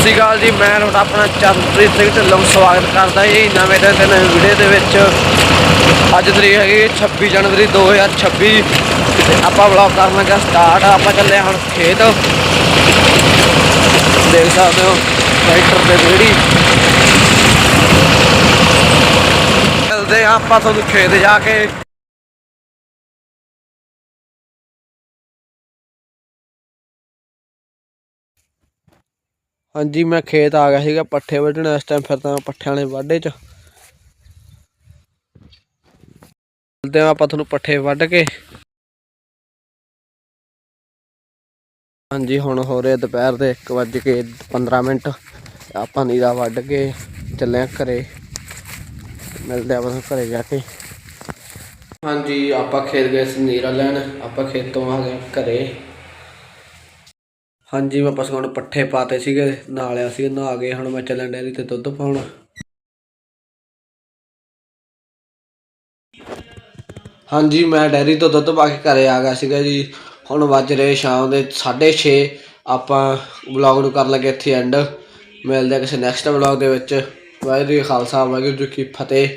ਸ਼੍ਰੀ ਅਕਾਲ ਜੀ, ਮੈਂ ਤੁਹਾਡਾ ਆਪਣਾ ਚਰਨਪ੍ਰੀਤ ਸਿੰਘ ਢਿੱਲੋਂ ਸਵਾਗਤ ਕਰਦਾ ਜੀ ਨਵੇਂ ਦਿਨ ਤੇ ਨਵੀਂ ਵੀਡੀਓ ਦੇ ਵਿੱਚ। ਅੱਜ ਤਰੀਕ ਹੈਗੀ 26 ਜਨਵਰੀ 2026 ਤੇ ਆਪਾਂ ਵਲੌਗ ਕਰਨ ਲੱਗਾ ਸਟਾਰਟ ਆਪਾਂ ਚੱਲੇ ਹੁਣ ਖੇਤ। ਦੇਖ ਸਕਦੇ ਹੋ ਟਰੈਕਟਰ ਤੇ ਜਿਹੜੀ ਚੱਲਦੇ ਹਾਂ ਆਪਾਂ ਤੁਹਾਨੂੰ ਖੇਤ ਜਾ ਕੇ। ਹਾਂਜੀ, ਮੈਂ ਖੇਤ ਆ ਗਿਆ ਸੀਗਾ ਪੱਠੇ ਵੱਢਣ, ਇਸ ਟਾਈਮ ਫਿਰਦਾ ਮੈਂ ਪੱਠਿਆਂ ਵਾਲੇ ਵਾਢੇ 'ਚ। ਮਿਲਦੇ ਹਾਂ ਆਪਾਂ ਤੁਹਾਨੂੰ ਪੱਠੇ ਵੱਢ ਕੇ। ਹਾਂਜੀ, ਹੁਣ ਹੋ ਰਿਹਾ ਦੁਪਹਿਰ ਦੇ 1 ਵੱਜ ਕੇ 15 ਮਿੰਟ। ਆਪਾਂ ਨੀਰਾ ਵੱਢ ਕੇ ਚੱਲੇ ਆ ਘਰੇ। ਮਿਲਦੇ ਆਪਾਂ ਤੁਹਾਨੂੰ ਘਰੇ ਜਾ ਕੇ। ਹਾਂਜੀ, ਆਪਾਂ ਖੇਤ ਗਏ ਸੀ ਨੀਰਾ ਲੈਣ। ਆਪਾਂ ਖੇਤੋਂ ਆ ਗਏ ਘਰੇ। ਹਾਂਜੀ, ਮੈਂ ਪਸ਼ੂਆਂ ਨੂੰ ਪੱਠੇ ਪਾਤੇ ਸੀਗੇ, ਨਾਲਿਆ ਸੀ, ਨਹਾ ਗਏ ਹੁਣ ਮੈਂ ਚੱਲਣ ਡੈਰੀ ਤੇ ਦੁੱਧ ਪਾਉਣ। ਹਾਂਜੀ, ਮੈਂ ਡੈਰੀ ਤੋਂ ਦੁੱਧ ਪਾ ਕੇ ਘਰੇ ਆ ਗਿਆ ਸੀਗਾ ਜੀ। ਹੁਣ ਵੱਜ ਰਹੇ ਸ਼ਾਮ ਦੇ 6:30 ਆਪਾਂ ਵਲੌਗ ਨੂੰ ਕਰਨ ਲੱਗੇ ਇੱਥੇ ਐਂਡ ਮਿਲਦੇ ਕਿਸੇ ਨੈਕਸਟ ਵਲੌਗ ਦੇ ਵਿੱਚ। ਵਾਹਿਗੁਰੂ ਖਾਲਸਾ, ਵਾਹਿਗੁਰੂ ਜੀ ਕੀ ਫਤਿਹ।